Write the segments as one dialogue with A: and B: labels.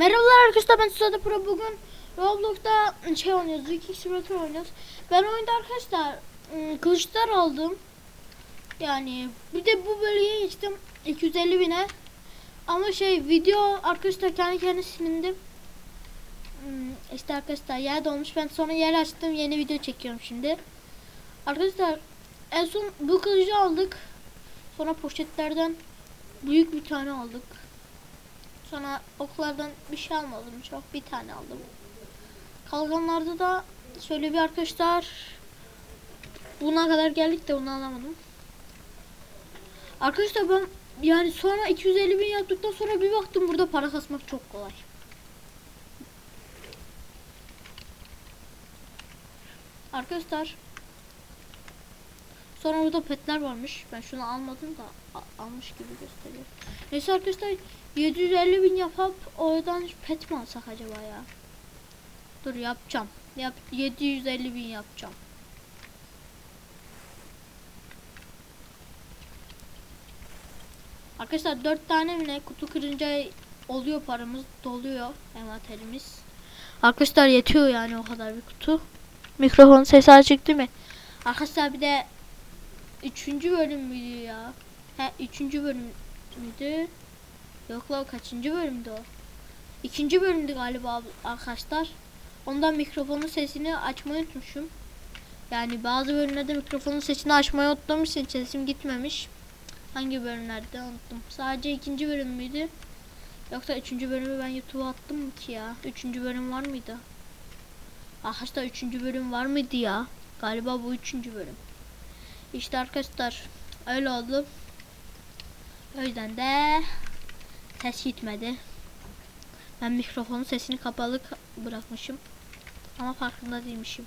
A: Merhabalar arkadaşlar ben Suda Pro bugün Roblox'ta şey oynuyoruz Viking Simulator oynuyoruz. Ben oyunda arkadaşlar ım, kılıçlar aldım. Yani bir de bu bölgeye geçtim 250 bine. Ama şey video arkadaşlar kendi kendine silindim. Hmm, işte arkadaşlar yer dolmuş ben sonra yer açtım yeni video çekiyorum şimdi. Arkadaşlar en son bu kılıcı aldık. Sonra poşetlerden büyük bir tane aldık. Sonra oklardan bir şey almadım çok bir tane aldım. Kalkanlarda da şöyle bir arkadaşlar buna kadar geldik de onu alamadım. Arkadaşlar ben yani sonra 250 bin yaptıktan sonra bir baktım burada para kasmak çok kolay. Arkadaşlar Sonra burada petler varmış. Ben şunu almadım da almış gibi gösteriyor. Neyse arkadaşlar 750 bin yapıp oradan pet mi alsak acaba ya? Dur yapacağım. Yap 750 bin yapacağım. Arkadaşlar 4 tane mi kutu kırınca oluyor paramız doluyor envanterimiz. Arkadaşlar yetiyor yani o kadar bir kutu. Mikrofon sesi açık değil mi? Arkadaşlar bir de Üçüncü bölüm müydü ya? He üçüncü bölüm müydü? Yok la kaçıncı bölümdü o? İkinci bölümdü galiba arkadaşlar. Ondan mikrofonun sesini açmayı unutmuşum. Yani bazı bölümlerde mikrofonun sesini açmayı unuttuğum sesim gitmemiş. Hangi bölümlerde unuttum. Sadece ikinci bölüm müydü? Yoksa üçüncü bölümü ben YouTube'a attım mı ki ya? Üçüncü bölüm var mıydı? Arkadaşlar üçüncü bölüm var mıydı ya? Galiba bu üçüncü bölüm. İşte arkadaşlar öyle oldu. O yüzden de ses gitmedi. Ben mikrofonun sesini kapalı ka- bırakmışım. Ama farkında değilmişim.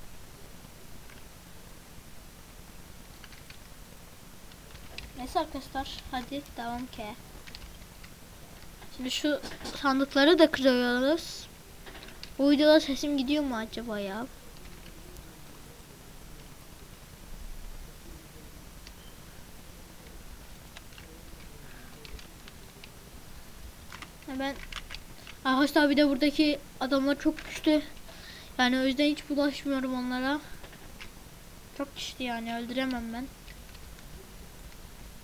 A: Neyse arkadaşlar hadi devam ki. Şimdi şu sandıkları da kırıyoruz. Bu videoda sesim gidiyor mu acaba ya? Hemen Arkadaşlar bir de buradaki adamlar çok güçlü. Yani o yüzden hiç bulaşmıyorum onlara. Çok güçlü yani öldüremem ben.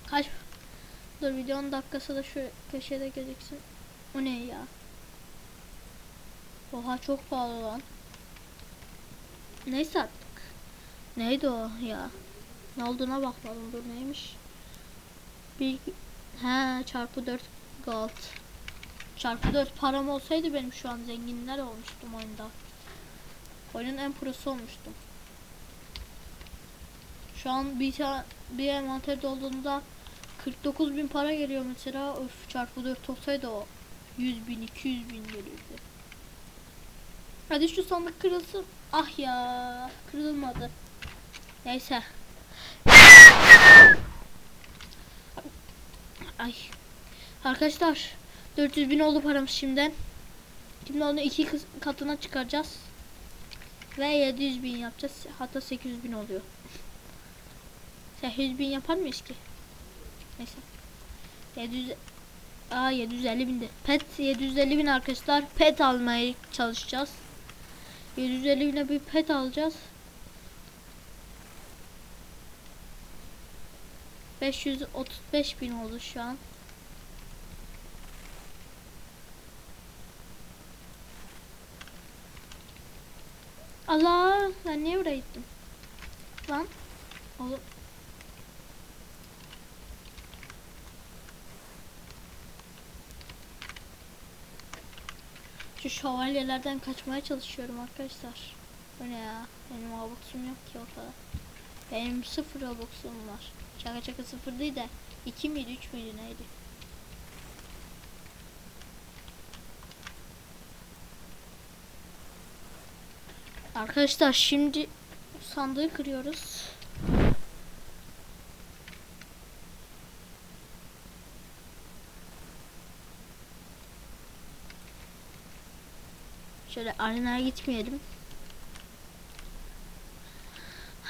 A: Kaç Dur videonun dakikası da şu köşede gözüksün. O ne ya? Oha çok pahalı lan. Neyse artık. Neydi o ya? Ne olduğuna bakmadım dur neymiş? Bir he çarpı 4 gold. Çarpı 4 param olsaydı benim şu an zenginler olmuştum oyunda. Oyunun en prosu olmuştum. Şu an bir ta bir envanter dolduğunda 49 bin para geliyor mesela. Öf çarpı 4 olsaydı o 100 bin 200 bin gelirdi. Hadi şu sandık kırılsın. Ah ya kırılmadı. Neyse. Ay. Arkadaşlar 400 bin oldu paramız şimdiden. Şimdi onu iki katına çıkaracağız. Ve 700 bin yapacağız. Hatta 800 bin oluyor. 800 bin yapar mıyız ki? Neyse. 700 Aa 750 bindi. Pet 750 bin arkadaşlar. Pet almaya çalışacağız. 750 bine bir pet alacağız. 535 bin oldu şu an. Allah ben niye buraya gittim? Lan oğlum. Şu şövalyelerden kaçmaya çalışıyorum arkadaşlar. Bu ne ya? Benim robux'um yok ki ortada. Benim sıfır robux'um var. Şaka şaka sıfır değil de 2 miydi 3 müydü neydi? Arkadaşlar şimdi sandığı kırıyoruz. Şöyle arenaya gitmeyelim.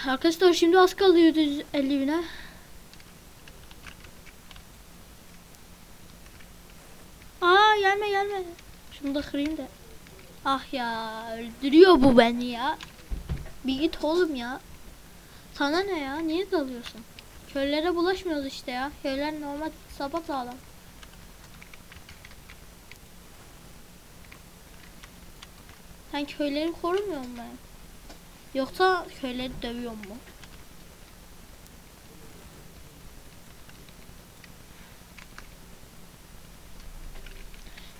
A: Arkadaşlar şimdi az kaldı 150 bine. Aa gelme gelme. Şunu da kırayım da. Ah ya öldürüyor bu beni ya. Bir git oğlum ya. Sana ne ya? Niye dalıyorsun? Köylere bulaşmıyoruz işte ya. Köyler normal sabah sağlam. Sen köyleri korumuyor musun? ben? Yoksa köyleri dövüyor mu?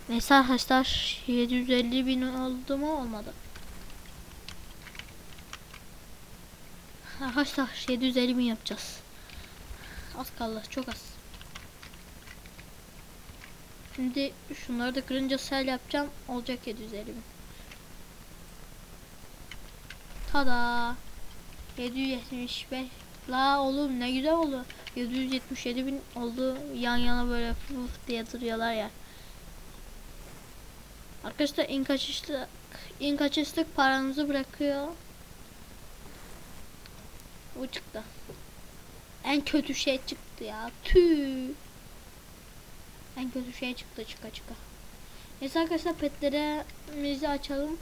A: Neyse arkadaşlar 750 bin oldu mu olmadı. Arkadaşlar 750 bin yapacağız. Az kaldı çok az. Şimdi şunları da kırınca sel yapacağım. Olacak 750 bin. Tada. 775. La oğlum ne güzel oldu. 777 bin oldu. Yan yana böyle fıf diye duruyorlar ya. Arkadaşlar in kaçışlık in kaçışlık paranızı bırakıyor. Bu çıktı. En kötü şey çıktı ya. Tüh. En kötü şey çıktı çıka çıka. Neyse arkadaşlar petlerimizi açalım.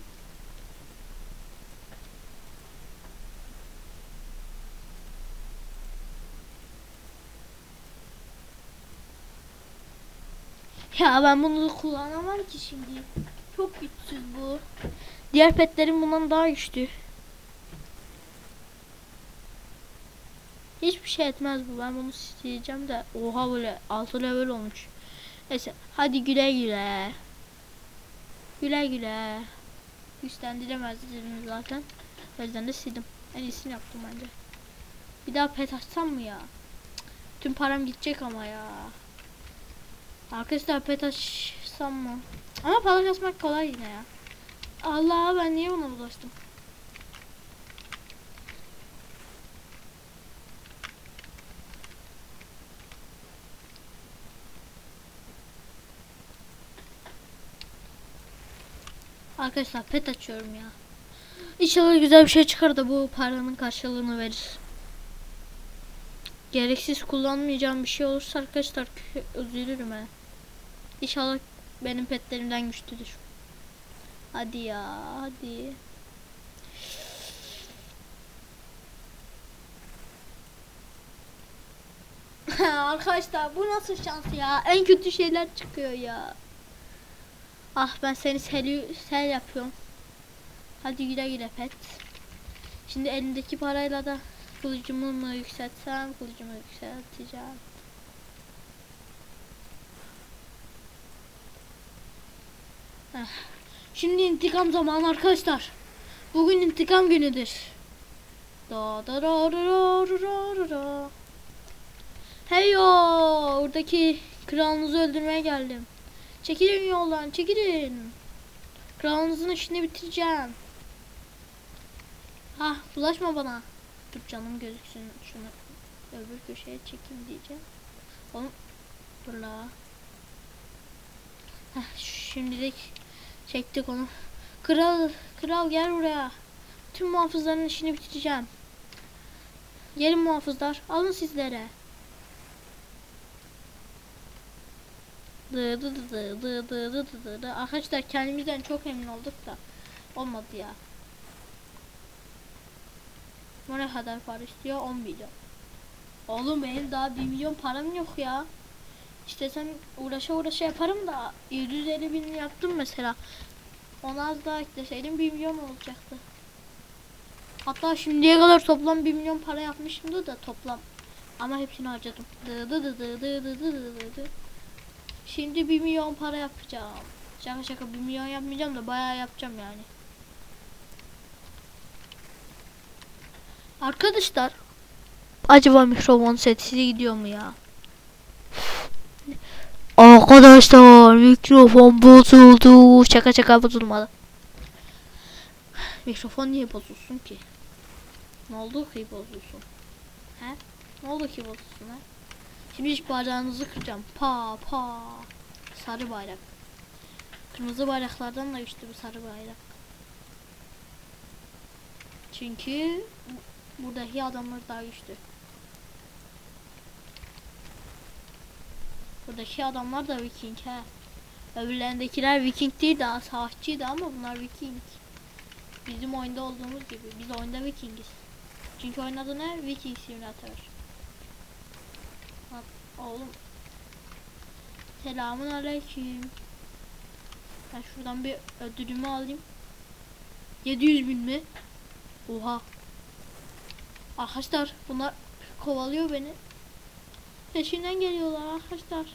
A: Ya ben bunu kullanamam ki şimdi. Çok güçsüz bu. Diğer petlerim bundan daha güçlü. Hiçbir şey etmez bu. Ben bunu sileceğim de. Oha böyle 6 level olmuş. Neyse hadi güle güle. Güle güle. Güçlendiremezdim zaten. O yüzden de sildim. En iyisini yaptım bence. Bir daha pet açsam mı ya? Tüm param gidecek ama ya. Arkadaşlar pet açsam mı? Ama para açmak kolay yine ya. Allah ben niye buna bulaştım? Arkadaşlar pet açıyorum ya. İnşallah güzel bir şey çıkar da bu paranın karşılığını verir. Gereksiz kullanmayacağım bir şey olursa arkadaşlar üzülürüm he. İnşallah benim petlerimden güçlüdür. Hadi ya hadi. Arkadaşlar bu nasıl şans ya? En kötü şeyler çıkıyor ya. Ah ben seni sel, sel yapıyorum. Hadi güle güle pet. Şimdi elimdeki parayla da kılıcımı mı yükseltsem kılıcımı yükselteceğim. Şimdi intikam zamanı arkadaşlar. Bugün intikam günüdür. Da da da da da da da. Hey yo, oradaki kralınızı öldürmeye geldim. Çekilin yoldan, çekilin. Kralınızın işini bitireceğim. Ha, bulaşma bana. Dur canım gözüksün. Şunu öbür köşeye çekeyim diyeceğim. Oğlum, dur la. Heh, şimdilik çektik onu. Kral, kral gel buraya. Tüm muhafızların işini bitireceğim. Gelin muhafızlar, alın sizlere. Dı dı dı dı dı dı dı dı dı. Arkadaşlar kendimizden çok emin olduk da olmadı ya. Bu ne kadar para istiyor? 10 milyon. Oğlum benim daha 1 milyon param yok ya. İşte sen uğraşa uğraşa yaparım da 750 bin yaptım mesela. Ona az daha ekleseydim 1 milyon olacaktı. Hatta şimdiye kadar toplam 1 milyon para yapmışımdı da toplam. Ama hepsini harcadım. Dı dı dı dı dı dı dı dı. Şimdi 1 milyon para yapacağım. Şaka şaka 1 milyon yapmayacağım da bayağı yapacağım yani. Arkadaşlar acaba mikrofon sesi gidiyor mu ya? Arkadaşlar mikrofon bozuldu. Şaka şaka bozulmadı. Mikrofon niye bozulsun ki? Ne oldu ki bozulsun? He? Ne oldu ki bozulsun ha? Şimdi iş bayrağınızı kıracağım. Pa pa. Sarı bayrak. Kırmızı bayraklardan da güçlü bu sarı bayrak. Çünkü bu- buradaki adamlar daha güçlü. Buradaki adamlar da Viking he. Öbürlerindekiler Viking değil daha savaşçıydı ama bunlar Viking. Bizim oyunda olduğumuz gibi. Biz oyunda Vikingiz. Çünkü oyun adı ne? Viking Simulator. Oğlum. Selamun aleyküm. Ben şuradan bir ödülümü alayım. 700 bin mi? Oha. Arkadaşlar bunlar kovalıyor beni. Peşinden geliyorlar arkadaşlar.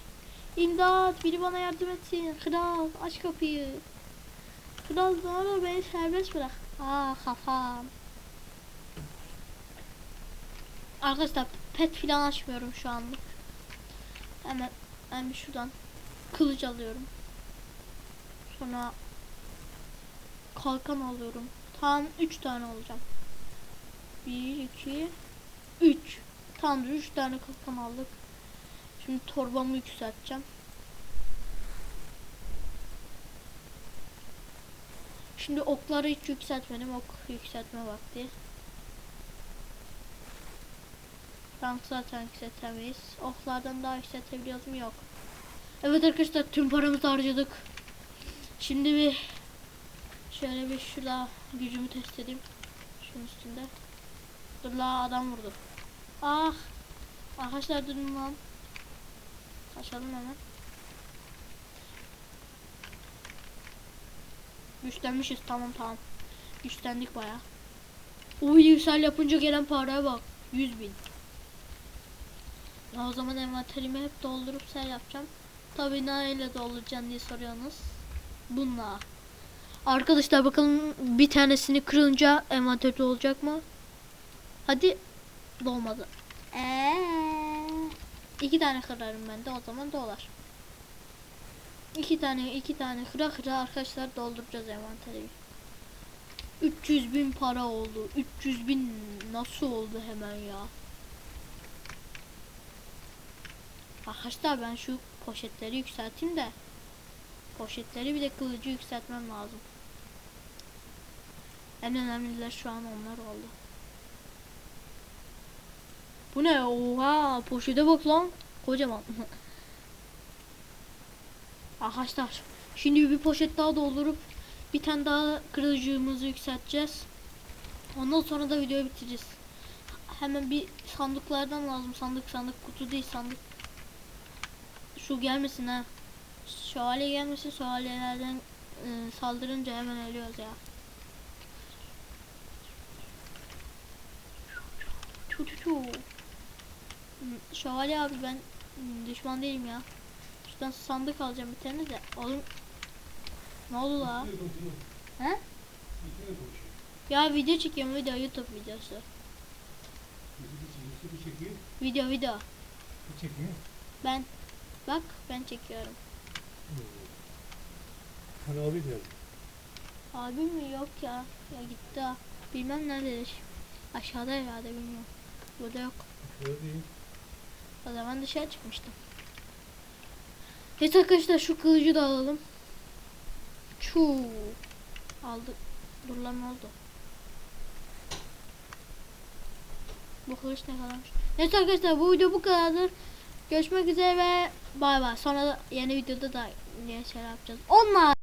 A: İmdat biri bana yardım etsin. Kral aç kapıyı. Kral olur beni serbest bırak. Aa kafam. Arkadaşlar pet filan açmıyorum şu anlık. Hemen bir şuradan kılıç alıyorum. Sonra kalkan alıyorum. Tam 3 tane alacağım. 1 2 3. Tamamdır 3 tane kalkan aldık. Şimdi torbamı yükselteceğim. Şimdi okları hiç yükseltmedim. Ok yükseltme vakti. Rank zaten yükseltemeyiz. Oklardan daha yükseltebiliyoruz mu? Yok. Evet arkadaşlar tüm paramızı harcadık. Şimdi bir şöyle bir şurada gücümü test edeyim. Şunun üstünde. Dur la adam vurdu. Ah. Arkadaşlar durun lan. Kaçalım hemen. Güçlenmişiz tamam tamam. Güçlendik baya. Uy yüksel yapınca gelen paraya bak. 100 bin. O zaman envanterimi hep doldurup sel yapacağım. Tabi neyle dolduracaksın diye soruyorsunuz. Bununla. Arkadaşlar bakalım bir tanesini kırınca envanterde olacak mı? Hadi dolmadı. Eee, iki tane kırarım ben de o zaman dolar. İki tane iki tane kıra kıra arkadaşlar dolduracağız envanteri. 300 bin para oldu. 300 bin nasıl oldu hemen ya? Arkadaşlar ben şu poşetleri yükselteyim de poşetleri bir de kılıcı yükseltmem lazım. En önemliler şu an onlar oldu. Bu ne? Oha poşete bak lan. Kocaman. Arkadaşlar şimdi bir poşet daha doldurup bir tane daha kırıcımızı yükselteceğiz. Ondan sonra da videoyu bitireceğiz. Hemen bir sandıklardan lazım. Sandık sandık kutu değil sandık. Şu gelmesin ha. Şövalye gelmesin. Şövalyelerden e, saldırınca hemen ölüyoruz ya. Çu çu. Hmm, Şövalye abi ben hmm, düşman değilim ya. Şuradan sandık alacağım bir tane de. Oğlum ne oldu la? He? Ya video çekiyorum video YouTube videosu. Video video.
B: Çekiyor.
A: Ben bak ben çekiyorum.
B: Hani abi diyor.
A: Abim mi yok ya. Ya gitti ha. Bilmem nerededir. Aşağıda herhalde bilmiyorum. Burada yok.
B: Şöyle değil.
A: O zaman dışarı çıkmıştım. Evet arkadaşlar şu kılıcı da alalım. Çuu. Aldık. Dur lan ne oldu? Bu kılıç ne kadarmış? Evet arkadaşlar bu video bu kadardır. Görüşmek üzere ve bay bay. Sonra yeni videoda da yeni şeyler yapacağız. Onlar.